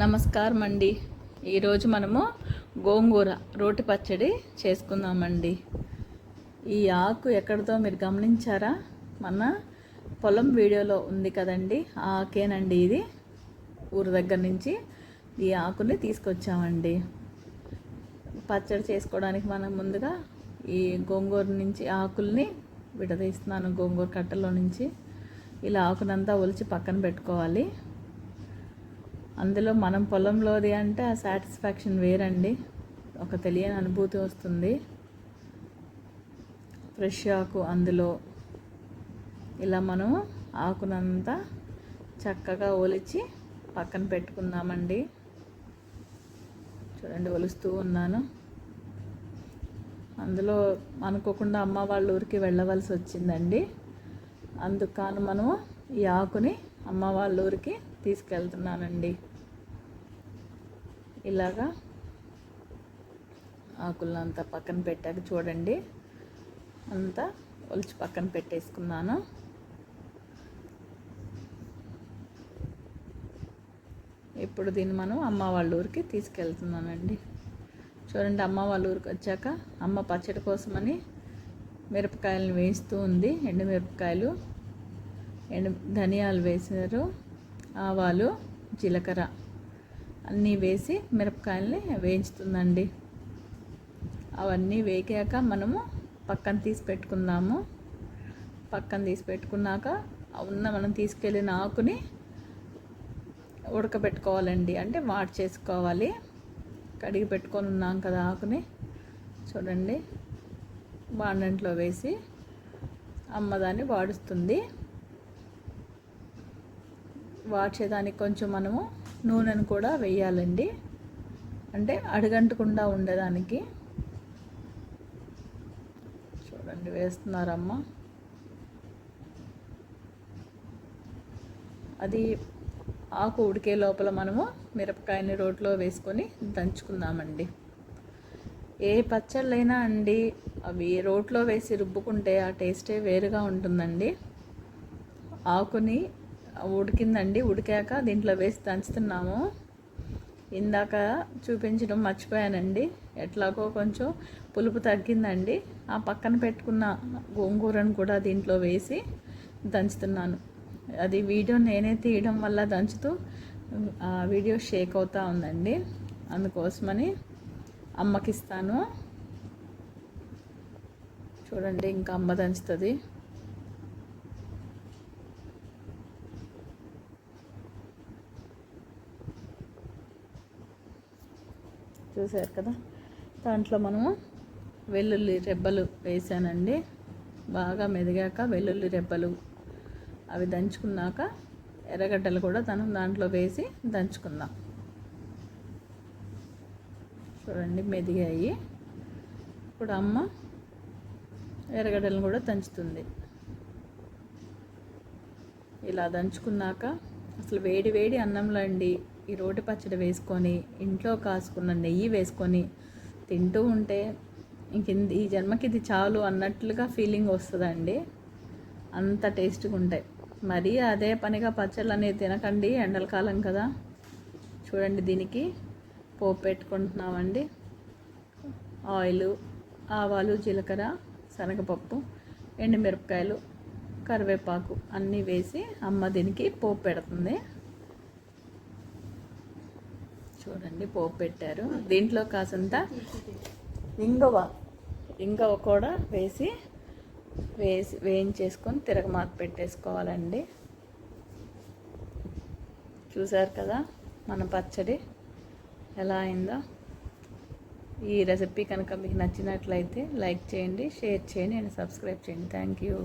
నమస్కారం అండి ఈరోజు మనము గోంగూర రోటి పచ్చడి చేసుకుందామండి. ఈ ఆకు ఎక్కడితో మీరు గమనించారా? మన పొలం వీడియోలో ఉంది కదండి. ఆ ఆకేనండి ఇది. ఊరు దగ్గర నుంచి ఈ ఆకుని తీసుకొచ్చామండి. పచ్చడి చేసుకోవడానికి మనం ముందుగా ఈ గోంగూర నుంచి ఆకుల్ని విడదీస్తున్నాను. గోంగూర కట్టలో నుంచి. ఇలా ఆకునంతా ఒలిచి పక్కన పెట్టుకోవాలి. అందులో మనం పొలంలోది అంటే ఆ సాటిస్ఫాక్షన్ వేరండి. ఒక తెలియని అనుభూతి వస్తుంది. ఫ్రెష్ ఆకు అందులో ఇలా మనం ఆకునంతా చక్కగా ఒలిచి పక్కన పెట్టుకుందామండి. చూడండి ఒలుస్తూ ఉన్నాను. అందులో అనుకోకుండా అమ్మ వాళ్ళ ఊరికి వెళ్ళవలసి వచ్చిందండి. అందుకని మనము ఈ ఆకుని అమ్మ వాళ్ళ ఊరికి తీసుకెళ్తున్నానండి. ఇలాగా ఆకులంతా పక్కన పెట్టాక చూడండి. అంతా ఒలిచి పక్కన పెట్టేసుకున్నాను. ఇప్పుడు దీన్ని మనం అమ్మ వాళ్ళ ఊరికి తీసుకెళ్తున్నానండి. చూడండి అమ్మ వాళ్ళ ఊరికి వచ్చాక అమ్మ పచ్చడి కోసమని మిరపకాయలను వేస్తూ ఉంది. ఎండు మిరపకాయలు ఎండు ధనియాలు వేసారు ఆవాలు జీలకర్ర అన్నీ వేసి మిరపకాయల్ని వేయించుతుందండి. అవన్నీ వేగాక మనము పక్కన తీసి పెట్టుకుందాము. పక్కన తీసి పెట్టుకున్నాక ఉన్న మనం తీసుకెళ్ళిన ఆకుని ఉడకబెట్టుకోవాలండి. అంటే వాట్ చేసుకోవాలి కడిగి పెట్టుకొని ఉన్నాం కదా ఆకుని. చూడండి. బాండంట్లో వేసి అమ్మదాన్ని వాడుస్తుంది. వాడ్చేదానికి కొంచెం మనము నూనెను కూడా వేయాలండి. అంటే అడుగంటకుండా ఉండడానికి. చూడండి వేస్తున్నారమ్మ. అది ఆకు ఉడికే లోపల మనము మిరపకాయని రోట్లో వేసుకొని దంచుకుందామండి. ఏ పచ్చళ్ళైనా అండి అవి రోట్లో వేసి రుబ్బుకుంటే ఆ టేస్టే వేరుగా ఉంటుందండి. ఆకుని ఉడికిందండి. ఉడికాక దీంట్లో వేసి దంచుతున్నాము. ఇందాక చూపించడం మర్చిపోయానండి. ఎట్లాగో కొంచెం పులుపు తగ్గిందండి. ఆ పక్కన పెట్టుకున్న గోంగూరను కూడా దీంట్లో వేసి దంచుతున్నాను. అది వీడియో నేనే తీయడం వల్ల దంచుతూ ఆ వీడియో షేక్ అవుతూ ఉందండి. అందుకోసమని అమ్మకిస్తాను. చూడండి ఇంకా అమ్మ దంచుతుంది. చూసారు కదా? దాంట్లో మనము వెల్లుల్లి రెబ్బలు వేసానండి. బాగా మెదిగాక వెల్లుల్లి రెబ్బలు అవి దంచుకున్నాక ఎర్రగడ్డలు కూడా తను దాంట్లో వేసి దంచుకుందాం. చూడండి మెదిగాయి. ఇప్పుడు అమ్మ ఎర్రగడ్డలను కూడా దంచుతుంది. ఇలా దంచుకున్నాక అసలు వేడి వేడి అన్నంలో అండి. ఈ రోటి పచ్చడి వేసుకొని ఇంట్లో కాసుకున్న నెయ్యి వేసుకొని తింటూ ఉంటే ఇంక ఈ జన్మకి ఇది చాలు అన్నట్లుగా ఫీలింగ్ వస్తుందండి. అంత టేస్ట్గా ఉంటాయి. మరీ అదే పనిగా పచ్చళ్ళు అనేది తినకండి ఎండల కాలం కదా. చూడండి దీనికి పోపు పెట్టుకుంటున్నామండి. ఆయిల్ ఆవాలు జీలకర్ర శనగపప్పు ఎండుమిరపకాయలు కరివేపాకు అన్నీ వేసి అమ్మ దీనికి పోపు పెడుతుంది. చూడండి పోపు పెట్టారు. దీంట్లో కాసంత ఇంగవ. ఇంగవ కూడా వేసి వేసి వేయించేసుకొని తిరగమాత పెట్టేసుకోవాలండి. చూసారు కదా మన పచ్చడి ఎలా అయిందో. ఈ రెసిపీ కనుక మీకు నచ్చినట్లయితే లైక్ చేయండి షేర్ చేయండి అండ్ సబ్స్క్రైబ్ చేయండి. Thank you.